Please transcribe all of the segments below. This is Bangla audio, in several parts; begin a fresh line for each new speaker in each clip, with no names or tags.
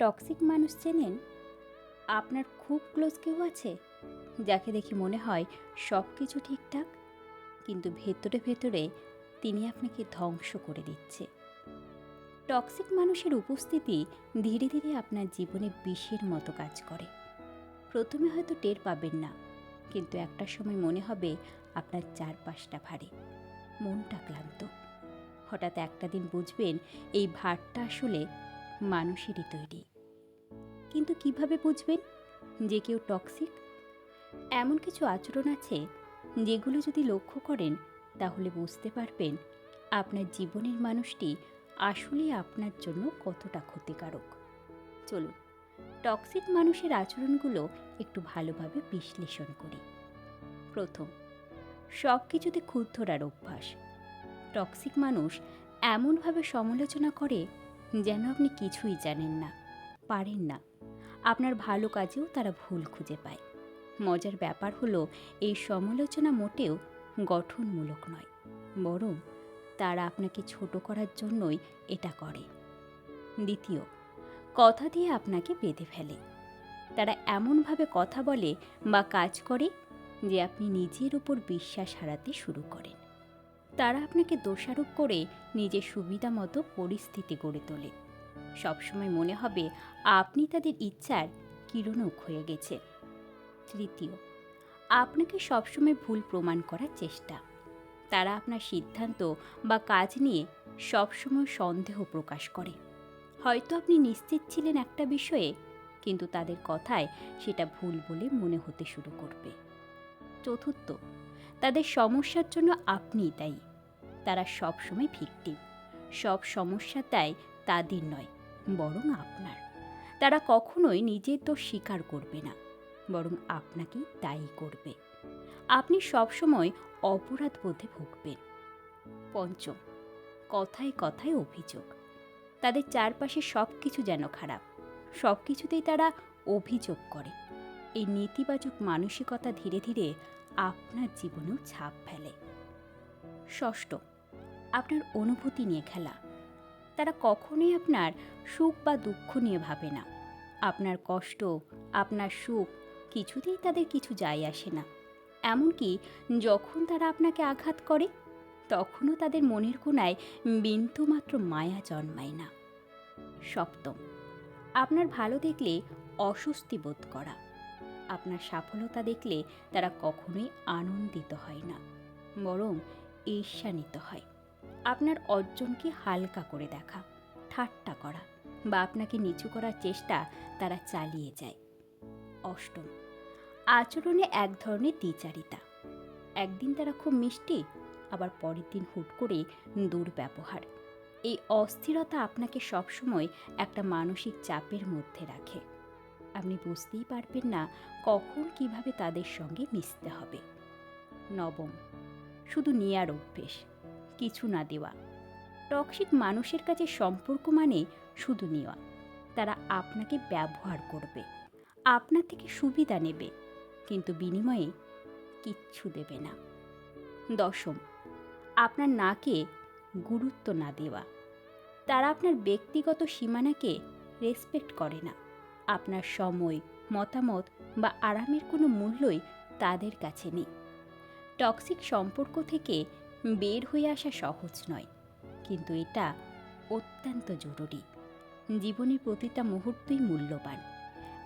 টক্সিক মানুষ চেনেন? আপনার খুব ক্লোজ কেউ আছে? যাকে দেখে মনে হয় সব কিছু ঠিকঠাক? কিন্তু ভেতরে ভেতরে তিনি আপনাকে ধ্বংস করে দিচ্ছে। টক্সিক মানুষের উপস্থিতি ধীরে ধীরে আপনার জীবনে বিষের মতো কাজ করে। প্রথমে হয়তো টের পাবেন না, কিন্তু একটা সময় মনে হবে আপনার চারপাশটা ভারী, মনটা ক্লান্ত। হঠাৎ একটা দিন বুঝবেন এই ভারটা আসলে মানুষেরই তৈরি। কিন্তু কীভাবে বুঝবেন যে কেউ টক্সিক? এমন কিছু আচরণ আছে যেগুলো যদি লক্ষ্য করেন, তাহলে বুঝতে পারবেন আপনার জীবনের মানুষটি আসলে আপনার জন্য কতটা ক্ষতিকারক। চলুন, টক্সিক মানুষের আচরণগুলো একটু ভালোভাবে বিশ্লেষণ করি। প্রথম সব কিছুতে খুদ ধরার অভ্যাস। টক্সিক মানুষ এমনভাবে সমালোচনা করে যেন আপনি কিছুই জানেন না, পারেন না। আপনার ভালো কাজেও তারা ভুল খুঁজে পায়। মজার ব্যাপার হলো, এই সমালোচনা মোটেও গঠনমূলক নয়, বরং তারা আপনাকে ছোট করার জন্যই এটা করে। দ্বিতীয়, কথা দিয়ে আপনাকে বেঁধে ফেলে। তারা এমনভাবে কথা বলে বা কাজ করে যে আপনি নিজের উপর বিশ্বাস হারাতে শুরু করেন। তারা আপনাকে দোষারোপ করে নিজের সুবিধা মতো পরিস্থিতি গড়ে তোলে। সবসময় মনে হবে আপনি তাদের ইচ্ছার কিরণক হয়ে গেছে। তৃতীয়, আপনাকে সবসময় ভুল প্রমাণ করার চেষ্টা। তারা আপনার সিদ্ধান্ত বা কাজ নিয়ে সবসময় সন্দেহ প্রকাশ করে। হয়তো আপনি নিশ্চিত ছিলেন একটা বিষয়ে, কিন্তু তাদের কথায় সেটা ভুল বলে মনে হতে শুরু করবে। চতুর্থ, তাদের সমস্যার জন্য আপনিই দায়ী। তারা সবসময় ভিকটিম। সব সমস্যা দায় তাদের নয়, বরং আপনার। তারা কখনোই নিজের তো স্বীকার করবে না, বরং আপনাকেই তাই করবে। আপনি সবসময় অপরাধ বোধে ভুগবেন। পঞ্চম, কথায় কথায় অভিযোগ। তাদের চারপাশে সব কিছু যেন খারাপ সব কিছুতেই তারা অভিযোগ করে। এই নেতিবাচক মানসিকতা ধীরে ধীরে আপনার জীবনেও ছাপ ফেলে। ষষ্ঠ, আপনার অনুভূতি নিয়ে খেলা। তারা কখনোই আপনার সুখ বা দুঃখ নিয়ে ভাবে না। আপনার কষ্ট, আপনার সুখ কিছুতেই তাদের কিছু যায় আসে না। এমনকি যখন তারা আপনাকে আঘাত করে, তখনও তাদের মনের কোনায় বিন্দুমাত্র মায়া জন্মায় না। সপ্তম, আপনার ভালো দেখলে অস্বস্তি বোধ করা। আপনার সফলতা দেখলে তারা কখনোই আনন্দিত হয় না, বরং ঈর্ষান্বিত হয়। আপনার অর্জনকে হালকা করে দেখা, ঠাট্টা করা বা আপনাকে নিচু করার চেষ্টা তারা চালিয়ে যায়। অষ্টম, আচরণে এক ধরনের দ্বিচারিতা। একদিন তারা খুব মিষ্টি, আবার পরের দিন হুট করে দুর্ব্যবহার। এই অস্থিরতা আপনাকে সবসময় একটা মানসিক চাপের মধ্যে রাখে। আপনি বুঝতেই পারবেন না কখন কীভাবে তাদের সঙ্গে মিশতে হবে। নবম, শুধু নেয়ার অভ্যেস। কিছু না দেওয়া। টক্সিক মানুষের কাছে সম্পর্ক মানে শুধু নেওয়া। তারা আপনাকে ব্যবহার করবে, আপনার থেকে সুবিধা নেবে, কিন্তু বিনিময়ে কিচ্ছু দেবে না। দশম, আপনার নাকে গুরুত্ব না দেওয়া। তারা আপনার ব্যক্তিগত সীমানাকে রেসপেক্ট করে না। আপনার সময়, মতামত বা আরামের কোনো মূল্যই তাদের কাছে নেই। টক্সিক সম্পর্ক থেকে বের হয়ে আসা সহজ নয়, কিন্তু এটা অত্যন্ত জরুরি। জীবনের প্রতিটা মুহূর্তই মূল্যবান।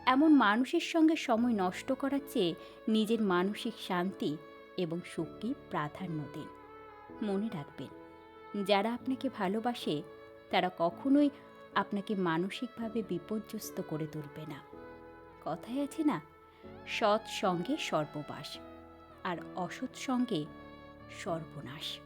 এমন মানুষের সঙ্গে সময় নষ্ট করার চেয়ে নিজের মানসিক শান্তি এবং সুখকে প্রাধান্য দিন। মনে রাখবেন, যারা আপনাকে ভালোবাসে, তারা কখনোই আপনাকে মানসিকভাবে বিপর্যস্ত করে তুলবে না। কথায় আছে না, সৎ সঙ্গে সর্ববাস, আর অসৎ সঙ্গে সর্বনাশ।